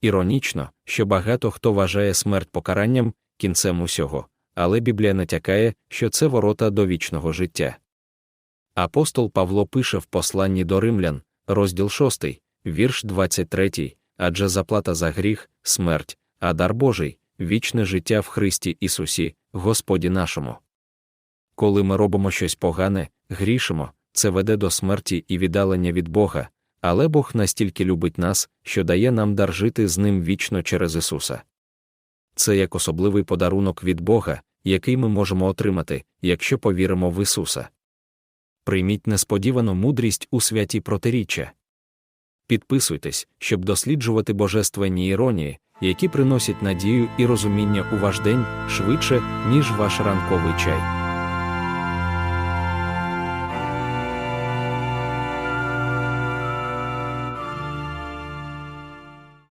Іронічно, що багато хто вважає смерть покаранням кінцем усього, але Біблія натякає, що це ворота до вічного життя. Апостол Павло пише в посланні до римлян, розділ 6, вірш 23, адже заплата за гріх, смерть, а дар Божий, вічне життя в Христі Ісусі, Господі нашому. Коли ми робимо щось погане, грішимо, це веде до смерті і віддалення від Бога, але Бог настільки любить нас, що дає нам дар жити з ним вічно через Ісуса. Це як особливий подарунок від Бога, який ми можемо отримати, якщо повіримо в Ісуса. Прийміть несподівану мудрість у святі протиріччя. Підписуйтесь, щоб досліджувати божественні іронії, які приносять надію і розуміння у ваш день швидше, ніж ваш ранковий чай.